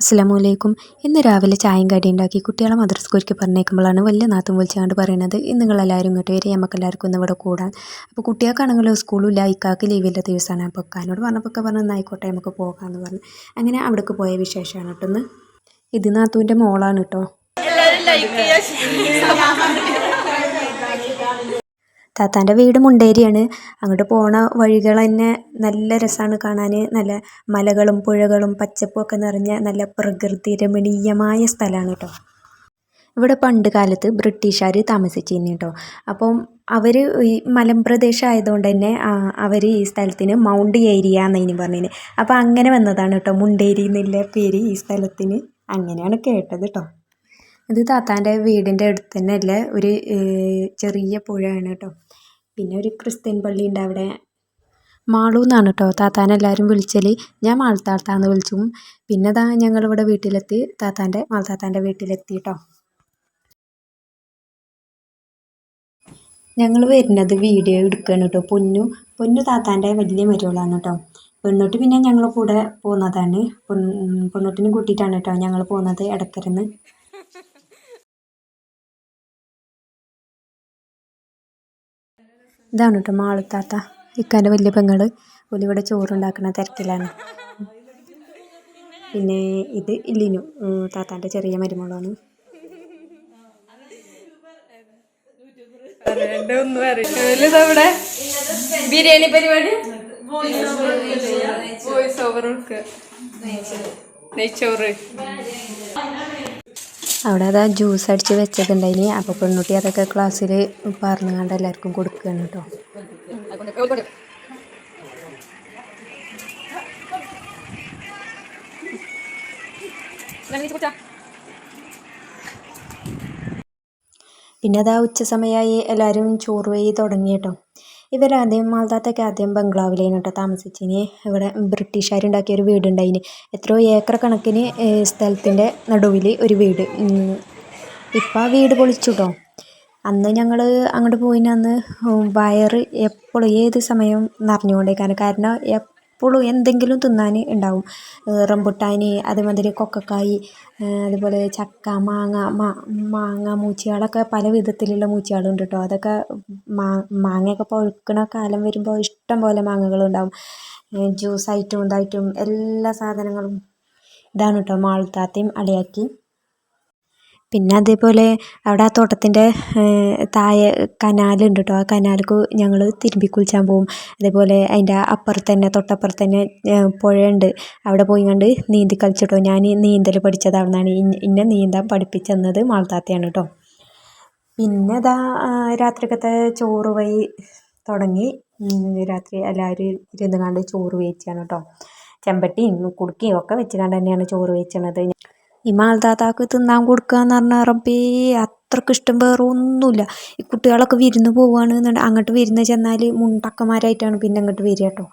അസ്സലാമു അലൈക്കും. ഇന്ന് രാവിലെ ചായയും കടി ഉണ്ടാക്കി കുട്ടികളെ മദർ ഒരുക്കി പറഞ്ഞേക്കുമ്പോഴാണ് വലിയ നാത്തും വിളിച്ചുകൊണ്ട് പറയുന്നത് ഇന്ന് നിങ്ങളെല്ലാവരും ഇങ്ങോട്ട് വരെ നമുക്ക് എല്ലാവർക്കും ഇന്ന് ഇവിടെ കൂടാൻ. അപ്പോൾ കുട്ടികൾക്കാണെങ്കിലും സ്കൂളില്ല ഇക്കാക്ക് ലീവില്ല ദിവസമാണ്. അപ്പോൾ അക്കാനോട് പറഞ്ഞപ്പോൾ ഒക്കെ പറഞ്ഞു ആയിക്കോട്ടെ നമുക്ക് പോകാമെന്ന് പറഞ്ഞു. അങ്ങനെ അവിടേക്ക് പോയ വിശേഷമാണ് കേട്ടോ ഇത് നാത്തൂന്റെ മോളാണ് കേട്ടോ. താത്താന്റെ വീട് മുണ്ടേരിയാണ്. അങ്ങോട്ട് പോണ വഴികൾ തന്നെ നല്ല രസമാണ് കാണാൻ. നല്ല മലകളും പുഴകളും പച്ചപ്പും ഒക്കെ നിറഞ്ഞ നല്ല പ്രകൃതി രമണീയമായ സ്ഥലമാണ് കേട്ടോ. ഇവിടെ പണ്ട് കാലത്ത് ബ്രിട്ടീഷുകാർ താമസിച്ചിരുന്നു കേട്ടോ. അപ്പം അവർ ഈ മലമ്പ്രദേശം ആയതുകൊണ്ട് തന്നെ അവർ ഈ സ്ഥലത്തിന് മൗണ്ട് ഏരിയ എന്നതിന് പറഞ്ഞതിന് അപ്പോൾ അങ്ങനെ വന്നതാണ് കേട്ടോ മുണ്ടേരി എന്നുള്ള പേര് ഈ സ്ഥലത്തിന്. അങ്ങനെയാണ് കേട്ടത് കേട്ടോ. ഇത് താത്താന്റെ വീടിന്റെ അടുത്ത് തന്നെ അല്ല ഒരു ചെറിയ പുഴയാണ് കേട്ടോ പിന്നെ ഒരു ക്രിസ്ത്യൻ പള്ളി ഉണ്ട് അവിടെ. മാളു എന്നാണ് കേട്ടോ താത്താനെ എല്ലാവരും വിളിച്ചൽ ഞാൻ മാൾത്താത്താന്ന് വിളിച്ചു. പിന്നെ ദാ ഞങ്ങളിവിടെ വീട്ടിലെത്തി. താത്താന്റെ മാൾത്താത്താന്റെ വീട്ടിലെത്തി കേട്ടോ ഞങ്ങൾ വരുന്നത് വീഡിയോ എടുക്കുകയാണ് കേട്ടോ പൊന്നു പൊന്നു താത്താന്റെ വലിയ മരുകളാണ് കേട്ടോ പെണ്ണോട്ട് പിന്നെ ഞങ്ങൾ കൂടെ പോകുന്നതാണ് പെണ്ണോട്ടിനെ കൂട്ടിയിട്ടാണ് കേട്ടോ ഞങ്ങൾ പോകുന്നത് ഇടക്കരന്ന്. ഇതാണ് കേട്ടോ മാളുത്താത്ത. ഇക്കാന്റെ വലിയ പെങ്ങൾ ഒലിവിടെ ചോറുണ്ടാക്കുന്ന തിരക്കിലാണ്. പിന്നെ ഇത് ഇല്ലിനു താത്താന്റെ ചെറിയ മരുമകളാണ്. ബിരിയാണി പരിപാടി? നെയ്ച്ചോറ്. അവിടെ അതാ ജ്യൂസ് അടിച്ച് വെച്ചതുണ്ടായിനി. അപ്പോൾ പെൺകുട്ടി അതൊക്കെ ക്ലാസ്സിൽ പറഞ്ഞുകൊണ്ട് എല്ലാവർക്കും കൊടുക്കുകയാണ് കേട്ടോ പിന്നെ അതാ ഉച്ച സമയമായി എല്ലാവരും ചോറ് വഴി തുടങ്ങി കേട്ടോ ഇവരാദ്യം മാൾദാത്തൊക്കെ ആദ്യം ബംഗ്ലാവിലേന് കേട്ടോ താമസിച്ചിന്. ഇവിടെ ബ്രിട്ടീഷുകാരുണ്ടാക്കിയ ഒരു വീടുണ്ടായിന്. എത്രയോ ഏക്കർ കണക്കിന് സ്ഥലത്തിന്റെ നടുവിൽ ഒരു വീട്. ഇപ്പം ആ വീട് പൊളിച്ചു അന്ന് ഞങ്ങൾ അങ്ങോട്ട് പോയിന് വയറ് എപ്പോഴും ഏത് സമയവും നിറഞ്ഞുകൊണ്ടേക്കാണ് കാരണം എപ്പോഴും എന്തെങ്കിലും തിന്നാൻ ഉണ്ടാവും. റംബുട്ടാൻ അതേമാതിരി കൊക്കക്കായ് അതുപോലെ ചക്ക മാങ്ങ മാങ്ങ മൂച്ചികളൊക്കെ പല വിധത്തിലുള്ള മൂച്ചികളുണ്ട് കേട്ടോ. അതൊക്കെ മാങ്ങയൊക്കെ പഴുക്കണ കാലം വരുമ്പോൾ ഇഷ്ടം പോലെ മാങ്ങകളുണ്ടാവും ജ്യൂസായിട്ടും ഇതായിട്ടും എല്ലാ സാധനങ്ങളും ഇതാണ് കേട്ടോ. മാൾത്താത്തയും അളിയാക്കിയും പിന്നെ അതേപോലെ അവിടെ ആ തോട്ടത്തിന്റെ താഴെ കനാലുണ്ട് കേട്ടോ ആ കനാലിലേക്ക് ഞങ്ങൾ തിരുമ്പി കുളിച്ചാൻ പോകും അതേപോലെ അതിന്റെ അപ്പുറത്ത് തന്നെ തൊട്ടപ്പുറത്ത് തന്നെ പുഴയുണ്ട്. അവിടെ പോയി കണ്ട് നീന്തി കളിച്ചിട്ടോ. ഞാൻ നീന്തൽ പഠിച്ചത് അവിടെ നിന്നാണ് ഇന്നെ നീന്താൻ പഠിപ്പിച്ചെന്നത് മാൾത്താത്തയാണ് കേട്ടോ പിന്നെ ഇതാ രാത്രിക്കത്തെ ചോറ് വഴി തുടങ്ങി. രാത്രി എല്ലാവരും ഇരുന്ന് കണ്ട് ചോറ് വേവിച്ചാണ് കേട്ടോ ചെമ്പട്ടിയും കുടുക്കിയും ഒക്കെ വെച്ച് കണ്ട് തന്നെയാണ് ചോറ് വേവിച്ചത് ഈ മാൾതാത്താക്ക് തിന്നാൻ കൊടുക്കുക എന്ന് പറഞ്ഞാൽ റബ്ബേ അത്രയ്ക്ക് ഇഷ്ടം വേറെ ഒന്നുമില്ല. ഈ കുട്ടികളൊക്കെ വിരുന്ന് പോവുകയാണ് എന്നുണ്ട് അങ്ങോട്ട് വിരുന്ന് ചെന്നാൽ മുണ്ടക്കന്മാരായിട്ടാണ് പിന്നെ അങ്ങോട്ട് വരിക കേട്ടോ.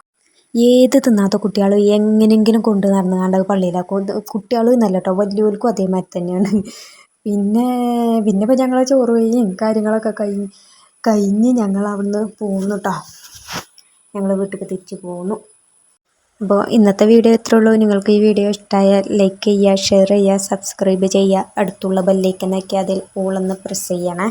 ഏത് തിന്നാത്ത കുട്ടികൾ എങ്ങനെയെങ്കിലും കൊണ്ട് നടന്ന് കണ്ട പള്ളിയിലാക്കും കുട്ടികൾ എന്നല്ല കേട്ടോ വലിയവർക്കും അതേമാതിരി തന്നെയാണ്. പിന്നെ പിന്നെ ഇപ്പോൾ ഞങ്ങൾ ചോറ് വഴിയും കാര്യങ്ങളൊക്കെ കഴിഞ്ഞ് കഴിഞ്ഞ് ഞങ്ങൾ അവിടുന്ന് പോന്നു കേട്ടോ. ഞങ്ങൾ വീട്ടിലേക്ക് തിരിച്ച് പോന്നു അപ്പോൾ ഇന്നത്തെ വീഡിയോ ഇത്രേ ഉള്ളൂ. നിങ്ങൾക്ക് ഈ വീഡിയോ ഇഷ്ടമായാൽ ലൈക്ക് ചെയ്യുക ഷെയർ ചെയ്യുക സബ്സ്ക്രൈബ് ചെയ്യുക. അടുത്തുള്ള ബെല്ലൈക്കൻ നോക്കി അതിൽ ഓളെന്ന് പ്രസ് ചെയ്യണേ.